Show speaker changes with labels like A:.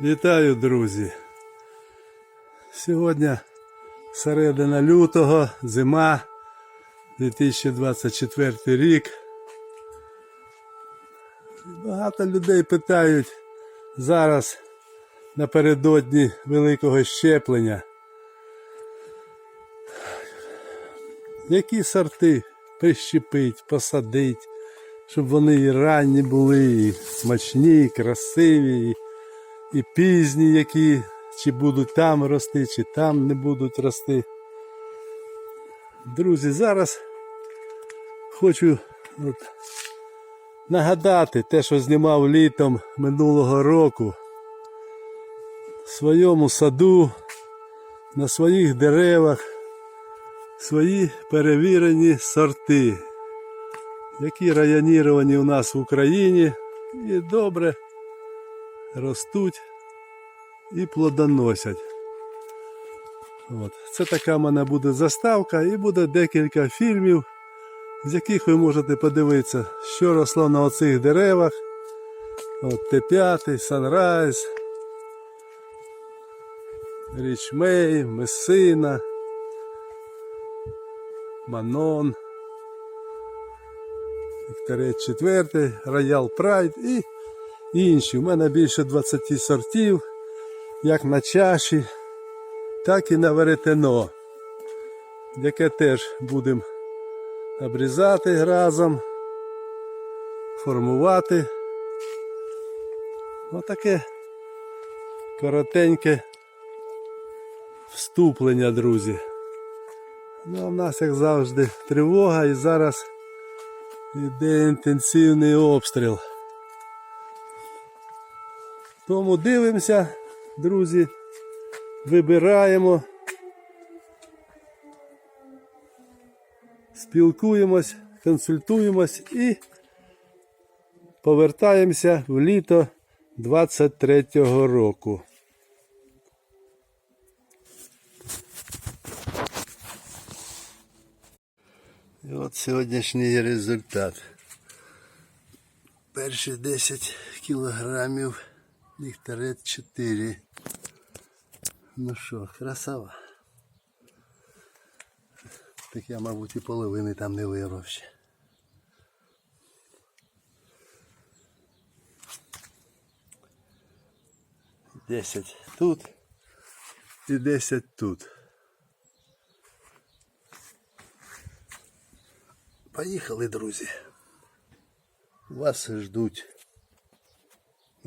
A: Вітаю, друзі! Сьогодні середина лютого, зима, 2024 рік. Багато людей питають зараз напередодні великого щеплення. Які сорти прищепить, посадить, щоб вони і ранні були, і смачні, і красиві, і і пізні, які чи будуть там рости, чи там не будуть рости. Друзі, зараз хочу от, нагадати те, що знімав літом минулого року в своєму саду, на своїх деревах, свої перевірені сорти, які районіровані у нас в Україні і добре ростуть і плодоносять. От. Це така в мене буде заставка і буде декілька фільмів, з яких ви можете подивитися, що росло на оцих деревах. От Т5, Санрайз, Річмей, Месина, Манон, Вікторет 4, Роял Прайд і інші. У мене більше 20 сортів, як на чаші, так і на веретено, яке теж будемо обрізати разом, формувати. Отаке коротеньке вступлення, друзі. Ну, а в нас, як завжди, тривога і зараз йде інтенсивний обстріл. Тому дивимося, друзі, вибираємо, спілкуємось, консультуємось і повертаємося в літо 23-го року. І от сьогоднішній результат. Перші 10 кілограмів ліхтарет 4. Ну що, красава. Так я, мабуть, і половини там не вирвав ще. Десять тут і десять тут. Поїхали, друзі. Вас ждуть.